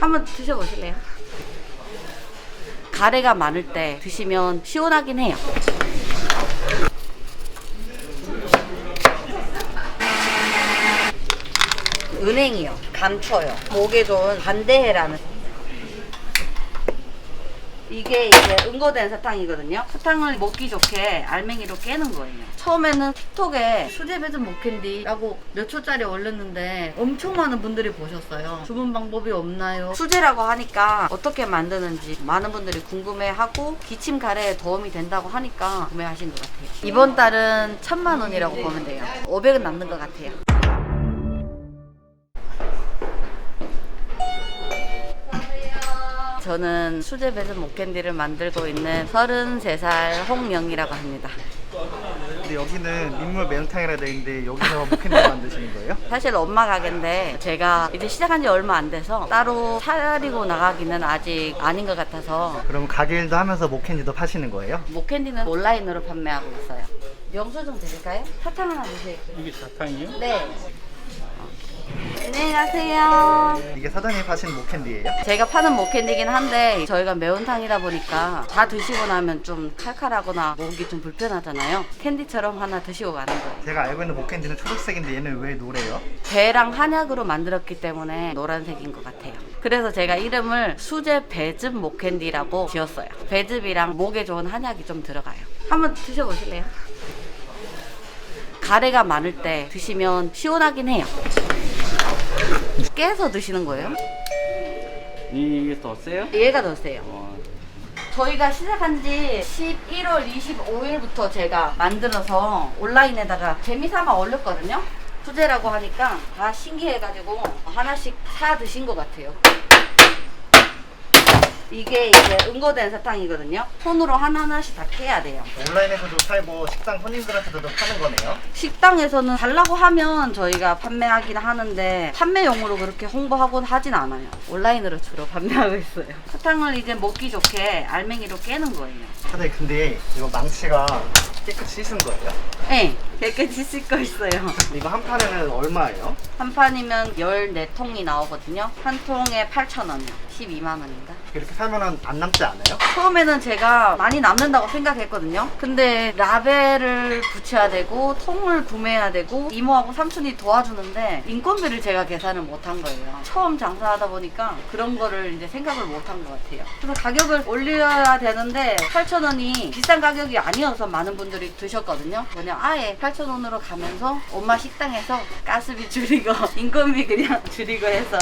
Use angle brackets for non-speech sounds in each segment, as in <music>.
한번 드셔보실래요? 가래가 많을 때 드시면 시원하긴 해요. 은행이요. 감초요. 목에 좋은 반대해라는. 이게 이제 응고된 사탕이거든요. 사탕을 먹기 좋게 알맹이로 깨는 거예요. 처음에는 틱톡에 수제 배즙 목캔디라고 몇 초짜리 올렸는데 엄청 많은 분들이 보셨어요. 주문 방법이 없나요? 수제라고 하니까 어떻게 만드는지 많은 분들이 궁금해하고 기침 가래에 도움이 된다고 하니까 구매하신 것 같아요. 이번 달은 천만 원이라고 보면 돼요. 500은 남는 것 같아요. 저는 수제 배즙 목캔디를 만들고 있는 33살 홍영이라고 합니다. 근데 여기는 민물 매운탕이라 되어 있는데 여기서 목캔디 만드시는 거예요? <laughs> 사실 엄마 가게인데 제가 이제 시작한 지 얼마 안 돼서 따로 차리고 나가기는 아직 아닌 것 같아서 그럼 가게 일도 하면서 목캔디도 파시는 거예요? 목캔디는 온라인으로 판매하고 있어요. 영수 좀 드릴까요? 사탕 하나 주세요. 이게 사탕이요? 네. 안녕히 가세요. 이게 사장님이 파시는 목캔디예요? 제가 파는 목캔디긴 한데 저희가 매운탕이다 보니까 다 드시고 나면 좀 칼칼하거나 목이 좀 불편하잖아요. 캔디처럼 하나 드시고 가는 거예요. 제가 알고 있는 목캔디는 초록색인데 얘는 왜 노래요? 배랑 한약으로 만들었기 때문에 노란색인 것 같아요. 그래서 제가 이름을 수제 배즙 목캔디라고 지었어요. 배즙이랑 목에 좋은 한약이 좀 들어가요. 한번 드셔보실래요? 가래가 많을 때 드시면 시원하긴 해요. 깨서 드시는 거예요? 이게 더 세요? 얘가 더 세요. 어, 저희가 시작한 지 11월 25일부터 제가 만들어서 온라인에다가 재미삼아 올렸거든요. 수제라고 하니까 다 신기해가지고 하나씩 사 드신 것 같아요. 이게 이제 응고된 사탕이거든요. 손으로 하나하나씩 다 깨야 돼요. 온라인에서도 팔고 식당 손님들한테도 파는 거네요? 식당에서는 달라고 하면 저희가 판매하긴 하는데 판매용으로 그렇게 홍보하곤 하진 않아요. 온라인으로 주로 판매하고 있어요. 사탕을 이제 먹기 좋게 알맹이로 깨는 거예요. 사장님 근데 이거 망치가 깨끗이 씻은 거예요? 네, 깨끗이 씻고 있어요. 근데 이거 한 판에는 얼마예요? 한 판이면 14통이 나오거든요. 한 통에 8,000원이요. 12만 원인가? 이렇게 사면은 안 남지 않아요? 처음에는 제가 많이 남는다고 생각했거든요. 근데 라벨을 붙여야 되고 통을 구매해야 되고 이모하고 삼촌이 도와주는데 인건비를 제가 계산을 못 한 거예요. 처음 장사하다 보니까 그런 거를 이제 생각을 못 한 것 같아요. 그래서 가격을 올려야 되는데 8,000원이 비싼 가격이 아니어서 많은 분들이 드셨거든요. 그냥 아예 8,000원으로 가면서 엄마 식당에서 가스비 줄이고 <laughs> 인건비 그냥 줄이고 해서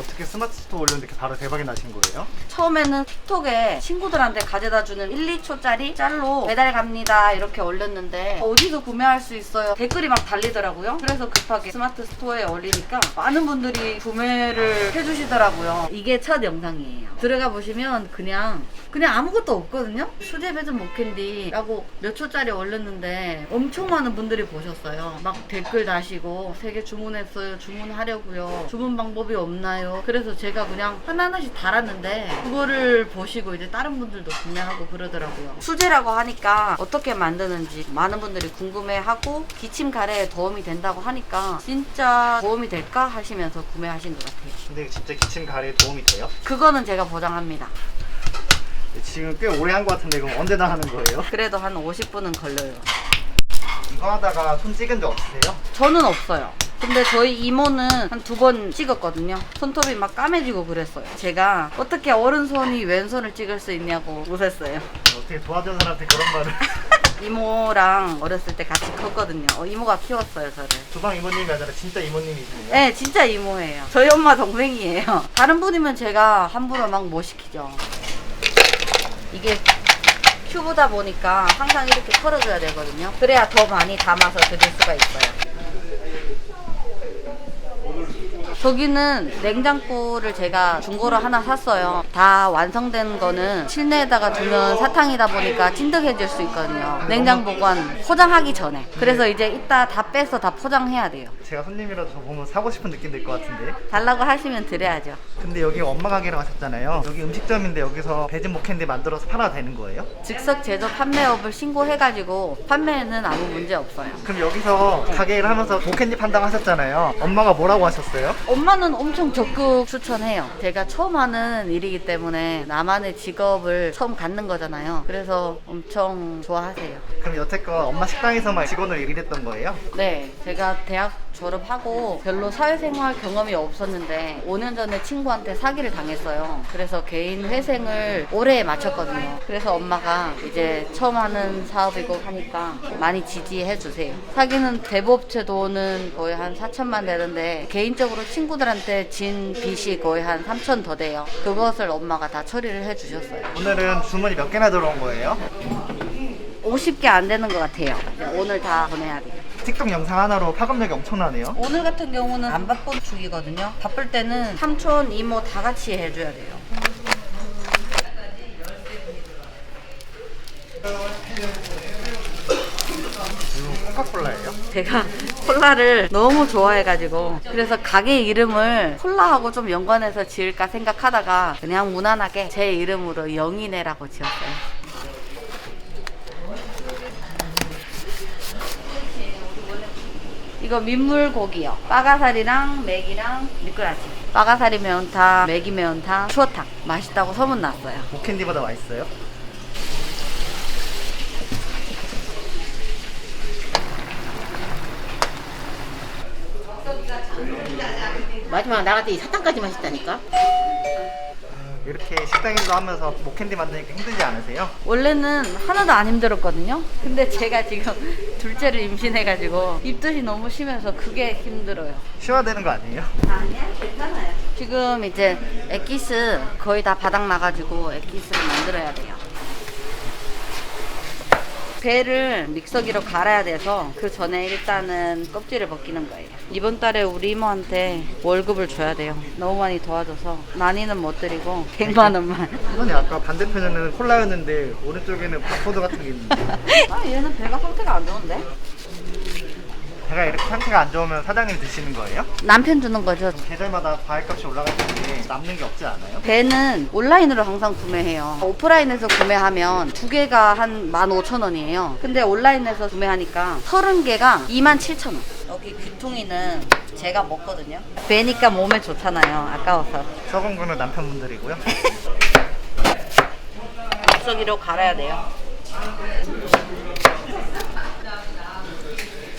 어떻게 스마트 스토어 올렸는데 이렇게 바로 대박이 나신 거예요? 처음에는 틱톡에 친구들한테 가져다 주는 1, 2초짜리 짤로 배달 갑니다 이렇게 올렸는데 어디서 구매할 수 있어요? 댓글이 막 달리더라고요. 그래서 급하게 스마트 스토어에 올리니까 많은 분들이 구매를 해주시더라고요. 이게 첫 영상이에요. 들어가 보시면 그냥 그냥 아무것도 없거든요? 수제 배즙 목캔디라고 몇 초짜리 올렸는데 엄청 많은 분들이 보셨어요. 막 댓글 다시고 세 개 주문했어요. 주문하려고요. 주문 방법이 없나요 그래서 제가 그냥 하나하나씩 달았는데 그거를 보시고 이제 다른 분들도 구매하고 그러더라고요 수제라고 하니까 어떻게 만드는지 많은 분들이 궁금해하고 기침 가래에 도움이 된다고 하니까 진짜 도움이 될까 하시면서 구매하신 것 같아요 근데 진짜 기침 가래에 도움이 돼요? 그거는 제가 보장합니다 지금 꽤 오래 한 것 같은데 그럼 언제 다 하는 거예요? 그래도 한 50분은 걸려요 이거 하다가 손 찍은 적 없으세요? 저는 없어요. 근데 저희 이모는 한 두 번 찍었거든요. 손톱이 막 까매지고 그랬어요. 제가 어떻게 어른손이 왼손을 찍을 수 있냐고 웃었어요. 어떻게 도와주는 사람한테 그런 말을 <laughs> 이모랑 어렸을 때 같이 컸거든요. 어, 이모가 키웠어요, 저를. 주방 이모님이 아니라 진짜 이모님이시네요 네, 진짜 이모예요. 저희 엄마 동생이에요. <laughs> 다른 분이면 제가 함부로 막 못 시키죠. 이게 큐브다 보니까 항상 이렇게 털어줘야 되거든요. 그래야 더 많이 담아서 드릴 수가 있어요. 저기는 냉장고를 제가 중고로 하나 샀어요. 다 완성된 거는 실내에다가 두면 사탕이다 보니까 찐득해질 수 있거든요. 냉장 보관 포장하기 전에. 그래서 이제 이따 다 빼서 다 포장해야 돼요. 제가 손님이라도 저 보면 사고 싶은 느낌 들 것 같은데 달라고 하시면 드려야죠. 근데 여기 엄마 가게라고 하셨잖아요 여기 음식점인데 여기서 배즙 목캔디 만들어서 팔아도 되는 거예요? 즉석 제조 판매업을 신고해가지고 판매에는 아무 문제 없어요. 그럼 여기서 가게를 하면서 목캔디 판다고 하셨잖아요 엄마가 뭐라고 하셨어요? 엄마는 엄청 적극 추천해요. 제가 처음 하는 일이기 때문에 나만의 직업을 처음 갖는 거잖아요. 그래서 엄청 좋아하세요. 그럼 여태껏 엄마 식당에서만 직원으로 일했던 거예요? 네, 제가 대학 졸업하고 별로 사회생활 경험이 없었는데 5년 전에 친구한테 사기를 당했어요. 그래서 개인 회생을 올해 마쳤거든요. 그래서 엄마가 이제 처음 하는 사업이고 하니까 많이 지지해 주세요. 사기는 대부업체 돈은 거의 한 4천만 되는데 개인적으로 친구들한테 진 빚이 거의 한 3천 더 돼요. 그것을 엄마가 다 처리를 해 주셨어요. 오늘은 주문이 몇 개나 들어온 거예요? 50개 안 되는 것 같아요. 오늘 다 보내야 돼요. 틱톡 영상 하나로 파급력이 엄청나네요. 오늘 같은 경우는 안 바쁜 주기거든요. 바쁠 때는 삼촌, 이모 다 같이 해줘야 돼요. 이거 코카콜라예요? 제가 콜라를 너무 좋아해가지고 그래서 가게 이름을 콜라하고 좀 연관해서 지을까 생각하다가 그냥 무난하게 제 이름으로 영이네라고 지었어요. 이거 민물고기요. 빠가사리랑 맥이랑 미꾸라지. 빠가사리 매운탕, 맥이 매운탕, 추어탕. 맛있다고 소문났어요. 목캔디보다 맛있어요? 마지막 나갈 때이 사탕까지 맛있다니까? 이렇게 식당에서 하면서 목캔디 만드니까 힘들지 않으세요? 원래는 하나도 안 힘들었거든요. 근데 제가 지금 둘째를 임신해가지고 입덧이 너무 심해서 그게 힘들어요. 쉬어야 되는 거 아니에요? 아니야, 괜찮아요. 지금 이제 액기스 거의 다 바닥 나가지고 액기스를 만들어야 돼요. 배를 믹서기로 갈아야 돼서 그 전에 일단은 껍질을 벗기는 거예요. 이번 달에 우리 이모한테 월급을 줘야 돼요. 너무 많이 도와줘서 많이는 못 드리고 100만 원만. 이번에 아까 반대편에는 콜라였는데 오른쪽에는 바코드 같은 게 있는데 <laughs> 아 얘는 배가 상태가 안 좋은데? 제가 이렇게 상태가 안 좋으면 사장님 드시는 거예요? 남편 주는 거죠. 계절마다 과일값이 올라갈 텐데 남는 게 없지 않아요? 배는 온라인으로 항상 구매해요. 오프라인에서 구매하면 두 개가 한 15,000원이에요. 근데 온라인에서 구매하니까 30개가 27,000원. 여기 귀퉁이는 제가 먹거든요. 배니까 몸에 좋잖아요. 아까워서. 썩은 거는 남편분들이고요. <laughs> 믹서기로 갈아야 돼요.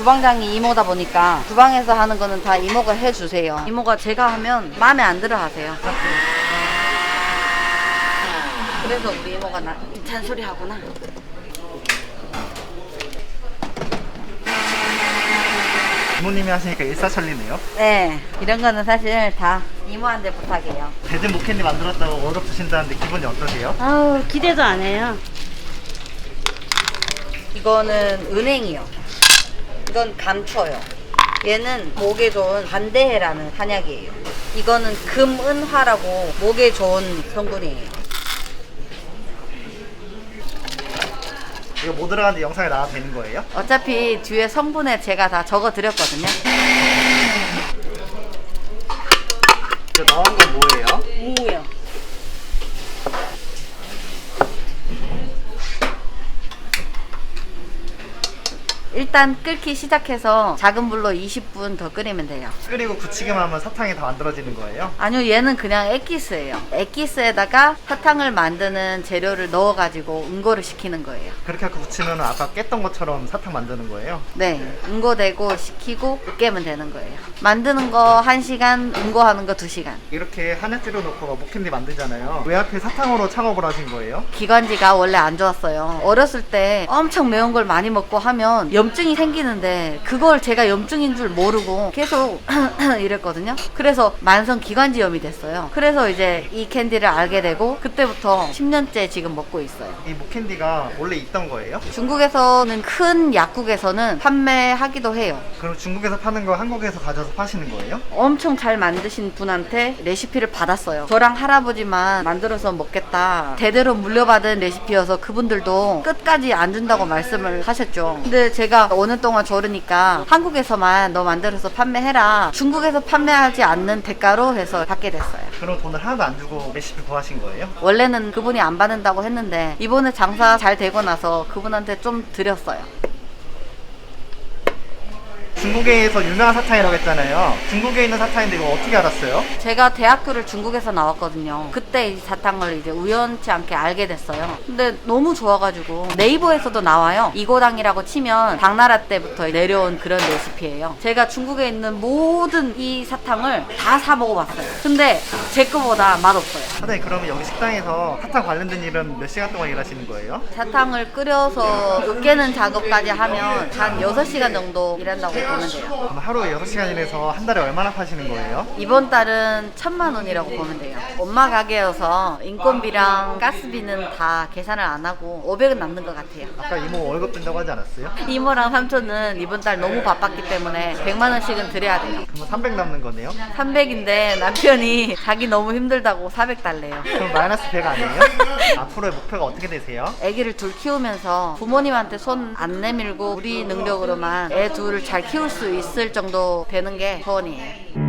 주방장이 이모다 보니까 주방에서 하는 거는 다 이모가 해주세요. 이모가 제가 하면 마음에 안 들어 하세요. 그래서 우리 이모가 나 잔소리 하구나. 부모님이 하시니까 일사천리네요. 네, 이런 거는 사실 다 이모한테 부탁해요. 배든 목캔디 만들었다고 월급 주신다는데 기분이 어떠세요? 아우 기대도 안 해요. 이거는 은행이요. 이건 감초요. 얘는 목에 좋은 반대해라는 한약이에요. 이거는 금은화라고 목에 좋은 성분이에요. 이거 뭐 들어가는지 영상에 나와도 되는 거예요? 어차피 뒤에 성분에 제가 다 적어 드렸거든요. 저 넣은 건 뭐예요? 무요. 일단 끓기 시작해서 작은 불로 20분 더 끓이면 돼요. 끓이고 굳히기만 하면 사탕이 다 만들어지는 거예요? 아니요, 얘는 그냥 액기스예요. 액기스에다가 사탕을 만드는 재료를 넣어가지고 응고를 시키는 거예요. 그렇게 하고 굳히면 아까 깼던 것처럼 사탕 만드는 거예요? 네, 응고되고 식히고 으깨면 되는 거예요. 만드는 거 1시간, 응고하는 거 2시간. 이렇게 한약재료 넣고 목캔디 만들잖아요. 왜 하필 사탕으로 창업을 하신 거예요? 기관지가 원래 안 좋았어요. 어렸을 때 엄청 매운 걸 많이 먹고 하면 염증 이 생기는데 그걸 제가 염증인 줄 모르고 계속 <clears throat> 이랬거든요. 그래서 만성 기관지염이 됐어요. 그래서 이제 이 캔디를 알게 되고 그때부터 10년째 지금 먹고 있어요. 이 목캔디가 원래 있던 거예요? 중국에서는 큰 약국에서는 판매하기도 해요. 그럼 중국에서 파는 거 한국에서 가져서 파시는 거예요? 엄청 잘 만드신 분한테 레시피를 받았어요. 저랑 할아버지만 만들어서 먹겠다. 대대로 물려받은 레시피여서 그분들도 끝까지 안 준다고 말씀을 하셨죠. 근데 제가 5년 동안 저르니까 한국에서만 너 만들어서 판매해라. 중국에서 판매하지 않는 대가로 해서 받게 됐어요. 그럼 돈을 하나도 안 주고 레시피 구하신 거예요? 원래는 그분이 안 받는다고 했는데 이번에 장사 잘 되고 나서 그분한테 좀 드렸어요. 중국에서 유명한 사탕이라고 했잖아요. 중국에 있는 사탕인데 이거 어떻게 알았어요? 제가 대학교를 중국에서 나왔거든요. 그때 이 사탕을 이제 우연치 않게 알게 됐어요. 근데 너무 좋아가지고 네이버에서도 나와요. 이고당이라고 치면 당나라 때부터 내려온 그런 레시피예요. 제가 중국에 있는 모든 이 사탕을 다 사 먹어봤어요. 근데 제 거보다 맛없어요. 사장님 그러면 여기 식당에서 사탕 관련된 일은 몇 시간 동안 일하시는 거예요? 사탕을 끓여서 으깨는 작업까지 하면 한 6시간 정도 일한다고 보면 돼요. 하루에 6시간 일해서 한 달에 얼마나 파시는 거예요? 이번 달은 천만 원이라고 보면 돼요. 엄마 가게여서 인건비랑 가스비는 다 계산을 안 하고 500은 남는 것 같아요. 아까 이모 월급 든다고 하지 않았어요? 이모랑 삼촌은 이번 달 너무 바빴기 때문에 100만 원씩은 드려야 돼요. 그럼 300 남는 거네요? 300인데 남편이 자기 너무 힘들다고 400 달래요. 그럼 마이너스 100 아니에요? 앞으로의 목표가 어떻게 되세요? 아기를 둘 키우면서 부모님한테 손 안 내밀고 우리 능력으로만 애 둘을 잘 키울 수 있을 정도 되는 게 소원이에요.